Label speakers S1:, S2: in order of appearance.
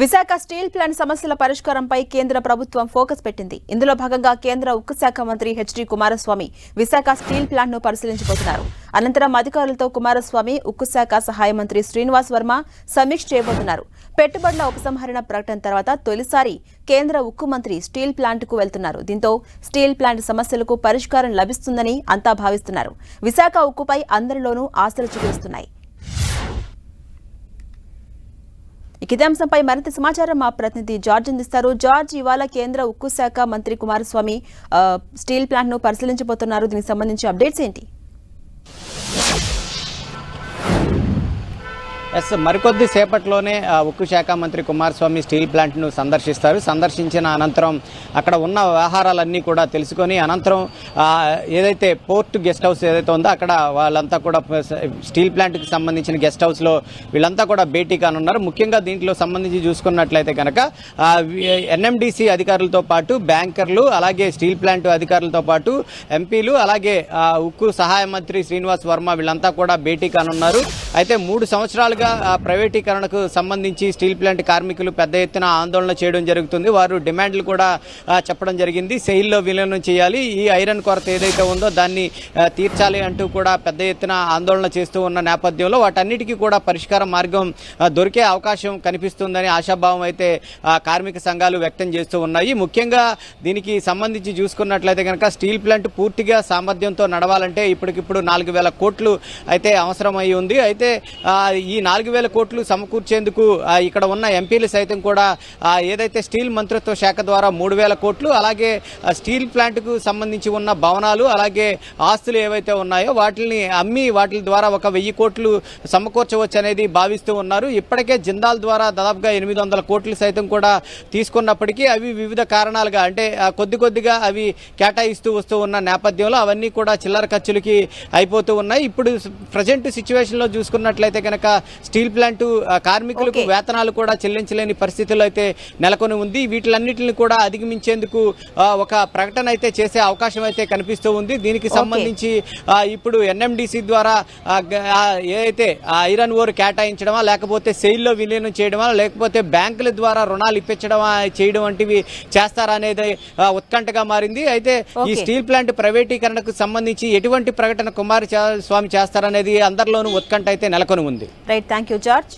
S1: Visakha steel plant సమస్యల పరిష్కారంపై కేంద్ర ప్రభుత్వం ఫోకస్ పెట్టింది. ఇందులో భాగంగా కేంద్ర ఉక్కు శాఖ మంత్రి హెచ్డి కుమారస్వామి విశాఖ స్టీల్ ప్లాంట్ను పరిశీలించబోతున్నారు. అనంతరం అధికారులతో కుమారస్వామి ఉక్కు శాఖ సహాయ మంత్రి శ్రీనివాస్ వర్మ సమీక్ష చేయబోతున్నారు. పెట్టుబడుల ఉపసంహరణ ప్రకటన తర్వాత తొలిసారి కేంద్ర ఉక్కు మంత్రి స్టీల్ ప్లాంట్కు వెళ్తున్నారు. దీంతో స్టీల్ ప్లాంట్ సమస్యలకు పరిష్కారం లభిస్తుందని అంతా భావిస్తున్నారు. విశాఖ ఉక్కుపై అందరిలోనూ ఆశలు చూపిస్తున్నాయి. ఇదే అంశంపై మరింత సమాచారం మా ప్రతినిధి జార్జ్ అందిస్తారు. జార్జ్ ఇవాళ కేంద్ర ఉక్కు శాఖ మంత్రి కుమారస్వామి స్టీల్ ప్లాంట్ను పరిశీలించబోతున్నారు. దీనికి సంబంధించి అప్డేట్స్ ఏంటి?
S2: ఎస్ మరికొద్ది సేపట్లోనే ఉక్కు శాఖ మంత్రి కుమారస్వామి స్టీల్ ప్లాంట్ను సందర్శిస్తారు. సందర్శించిన అనంతరం అక్కడ ఉన్న వ్యవహారాలన్నీ కూడా తెలుసుకొని అనంతరం ఏదైతే పోర్ట్ గెస్ట్ హౌస్ ఏదైతే ఉందో అక్కడ వాళ్ళంతా కూడా స్టీల్ ప్లాంట్కి సంబంధించిన గెస్ట్ హౌస్లో వీళ్ళంతా కూడా భేటీ కానున్నారు. ముఖ్యంగా దీంట్లో సంబంధించి చూసుకున్నట్లయితే కనుక ఎన్ఎండిసి అధికారులతో పాటు బ్యాంకర్లు అలాగే స్టీల్ ప్లాంట్ అధికారులతో పాటు ఎంపీలు అలాగే ఉక్కు సహాయ మంత్రి శ్రీనివాస్ వర్మ వీళ్ళంతా కూడా భేటీ కానున్నారు. అయితే మూడు సంవత్సరాలుగా ఆ, ప్రైవేటీకరణకు సంబంధించి స్టీల్ ప్లాంట్ కార్మికులు పెద్ద ఎత్తున ఆందోళన చేయడం జరుగుతుంది. వారు డిమాండ్లు కూడా చెప్పడం జరిగింది. సెయిల్లో విలీనం చేయాలి. ఈ ఐరన్ కొరత ఏదైతే ఉందో దాన్ని తీర్చాలి అంటూ కూడా పెద్ద ఎత్తున ఆందోళన చేస్తూ ఉన్న నేపథ్యంలో వాటన్నిటికీ కూడా పరిష్కార మార్గం దొరికే అవకాశం కనిపిస్తుందని ఆశాభావం అయితే కార్మిక సంఘాలు వ్యక్తం చేస్తూ ఉన్నాయి. ముఖ్యంగా దీనికి సంబంధించి చూసుకున్నట్లయితే కనుక స్టీల్ ప్లాంట్ పూర్తిగా సామర్థ్యంతో నడవాలంటే ఇప్పటికిప్పుడు నాలుగు వేల కోట్లు అయితే అవసరమై ఉంది. అయితే ఈ నాలుగు వేల కోట్లు సమకూర్చేందుకు ఇక్కడ ఉన్న ఎంపీలు సైతం కూడా ఏదైతే స్టీల్ మంత్రిత్వ శాఖ ద్వారా మూడు వేల కోట్లు అలాగే స్టీల్ ప్లాంట్కు సంబంధించి ఉన్న భవనాలు అలాగే ఆస్తులు ఏవైతే ఉన్నాయో వాటిని అమ్మి వాటి ద్వారా ఒక వెయ్యి కోట్లు సమకూర్చవచ్చు అనేది భావిస్తూ ఉన్నారు. ఇప్పటికే జిందాల్ ద్వారా దాదాపుగా ఎనిమిది వందల కోట్లు సైతం కూడా తీసుకున్నప్పటికీ అవి వివిధ కారణాలుగా అంటే కొద్ది కొద్దిగా అవి కేటాయిస్తూ వస్తూ ఉన్న నేపథ్యంలో అవన్నీ కూడా చిల్లర ఖర్చులకి అయిపోతూ ఉన్నాయి. ఇప్పుడు ప్రజెంట్ సిచ్యువేషన్లో చూసుకున్నట్లయితే కనుక స్టీల్ ప్లాంట్ కార్మికులకు. వేతనాలు కూడా చెల్లించలేని పరిస్థితుల్లో అయితే నెలకొని ఉంది వీటిలన్నిటిని కూడా అధిగమించేందుకు ఒక ప్రకటన అయితే చేసే అవకాశం అయితే కనిపిస్తూ ఉంది దీనికి. సంబంధించి ఇప్పుడు ఎన్ఎండిసి ద్వారా ఏదైతే ఐరన్ ఓర్ కేటాయించడమా లేకపోతే సెయిల్లో విలీనం చేయడమా లేకపోతే బ్యాంకుల ద్వారా రుణాలు ఇప్పించడమా చేయడం వంటివి చేస్తారా అనేది ఉత్కంఠగా మారింది అయితే ఈ. స్టీల్ ప్లాంట్ ప్రైవేటీకరణకు సంబంధించి ఎటువంటి ప్రకటన కుమార్ స్వామి చేస్తారనేది అందరిలోనూ ఉత్కంఠ అయితే నెలకొని ఉంది
S1: Thank you, George.